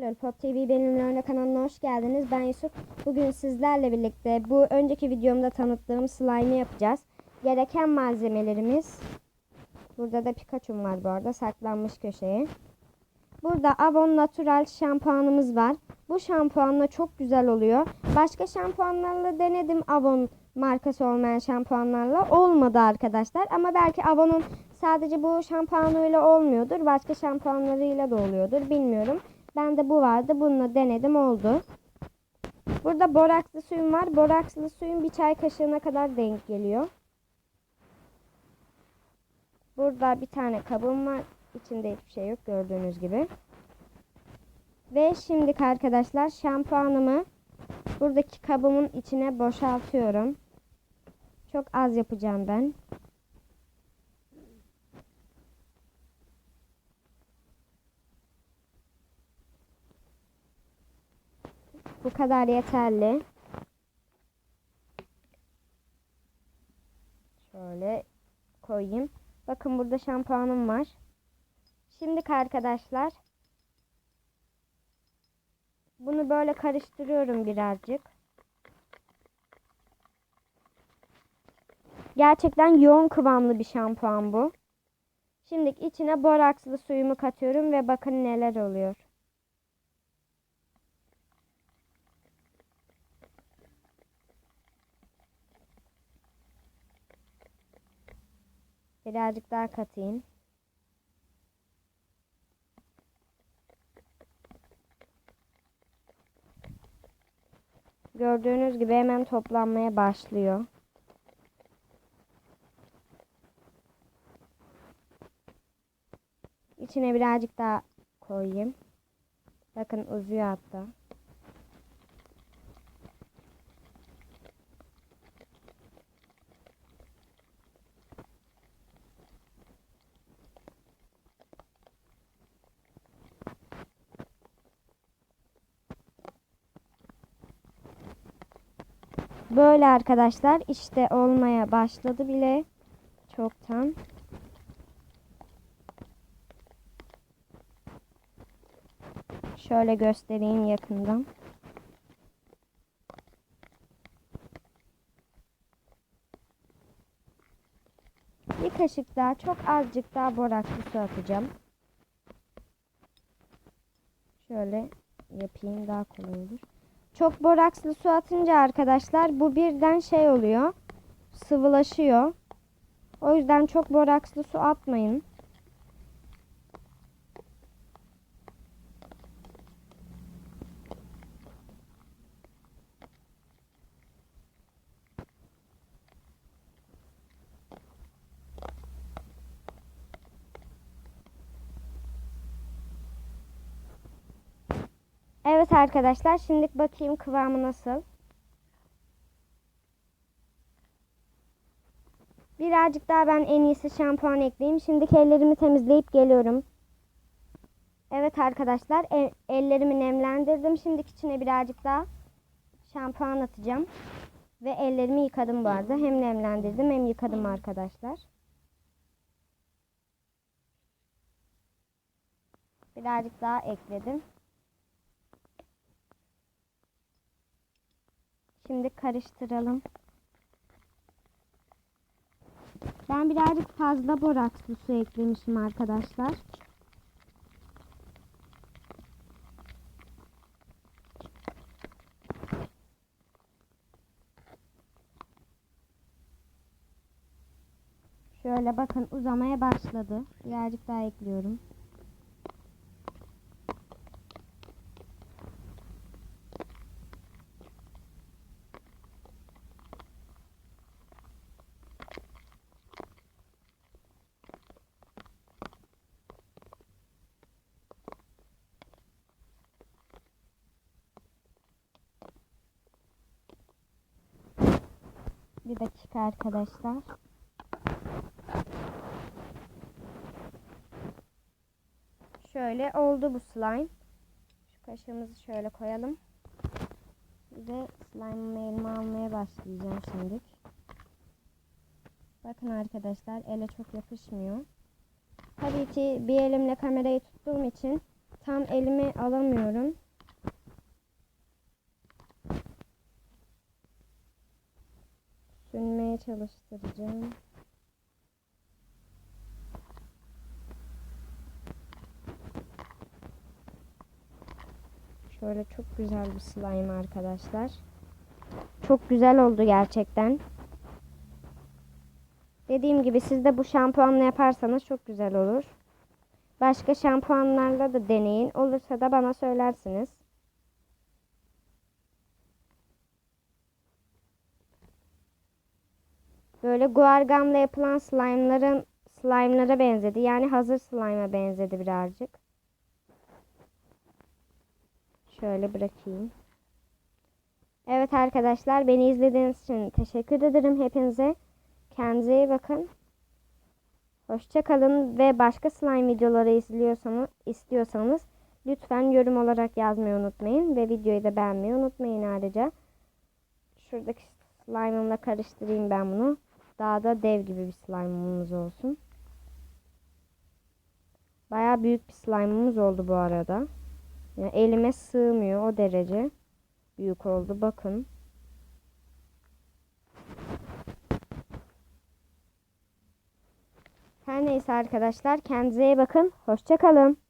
Hello Pop TV benim Lorna kanalına hoş geldiniz. Ben Yusuf. Bugün sizlerle birlikte bu önceki videomda tanıttığım slime'ı yapacağız. Gereken malzemelerimiz burada da Pikachu'm var bu arada saklanmış köşeye. Burada Avon Natural şampuanımız var. Bu şampuanla çok güzel oluyor. Başka şampuanlarla denedim Avon markası olmayan şampuanlarla. Olmadı arkadaşlar. Ama belki Avon'un sadece bu şampuanıyla olmuyordur. Başka şampuanlarıyla da oluyordur. Bilmiyorum. Bende bu vardı. Bununla denedim oldu. Burada borakslı suyum var. Borakslı suyun bir çay kaşığına kadar denk geliyor. Burada bir tane kabım var. İçinde hiçbir şey yok gördüğünüz gibi. Ve şimdi arkadaşlar şampuanımı buradaki kabımın içine boşaltıyorum. Çok az yapacağım ben. Bu kadar yeterli. Şöyle koyayım. Bakın burada şampuanım var. Şimdi arkadaşlar bunu böyle karıştırıyorum birazcık. Gerçekten yoğun kıvamlı bir şampuan bu. Şimdi içine borakslı suyumu katıyorum ve bakın neler oluyor. Birazcık daha katayım. Gördüğünüz gibi hemen toplanmaya başlıyor. İçine birazcık daha koyayım. Bakın uzuyor hatta. Böyle arkadaşlar işte olmaya başladı bile çoktan. Şöyle göstereyim yakından. Bir kaşık daha çok azıcık daha borakslı su atacağım. Şöyle yapayım daha kolay olur. Çok borakslı su atınca arkadaşlar bu birden şey oluyor. Sıvılaşıyor. O yüzden çok borakslı su atmayın. Evet arkadaşlar şimdi bakayım kıvamı nasıl. Birazcık daha ben en iyisi şampuan ekleyeyim. Şimdi ellerimi temizleyip geliyorum. Evet arkadaşlar el, ellerimi nemlendirdim. Şimdi içine birazcık daha şampuan atacağım. Ve ellerimi yıkadım bu arada. Hem nemlendirdim hem yıkadım arkadaşlar. Birazcık daha ekledim. Şimdi karıştıralım. Ben birazcık fazla borakslı su eklemişim arkadaşlar. Şöyle bakın uzamaya başladı. Birazcık daha ekliyorum. Bir dakika arkadaşlar. Şöyle oldu bu slime. Şu kaşığımızı şöyle koyalım. Bir de slime'ımı elime almaya başlayacağım şimdi. Bakın arkadaşlar ele çok yapışmıyor. Tabii ki bir elimle kamerayı tuttuğum için tam elime alamıyorum. Sürmeye çalıştıracağım. Şöyle çok güzel bir slime arkadaşlar. Çok güzel oldu gerçekten. Dediğim gibi siz de bu şampuanla yaparsanız çok güzel olur. Başka şampuanlarla da deneyin. Olursa da bana söylersiniz. Böyle guargamla yapılan slime'ların slime'lara benzedi. Yani hazır slime'a benzedi birazcık. Şöyle bırakayım. Evet arkadaşlar beni izlediğiniz için teşekkür ederim hepinize. Kendinize iyi bakın. Hoşça kalın ve başka slime videoları izliyorsanız istiyorsanız lütfen yorum olarak yazmayı unutmayın ve videoyu da beğenmeyi unutmayın ayrıca. Şuradaki slime'ımla karıştırayım ben bunu. Daha da dev gibi bir slime'ımız olsun. Baya büyük bir slime'ımız oldu bu arada. Yani elime sığmıyor o derece büyük oldu bakın. Her neyse arkadaşlar kendinize iyi bakın. Hoşça kalın.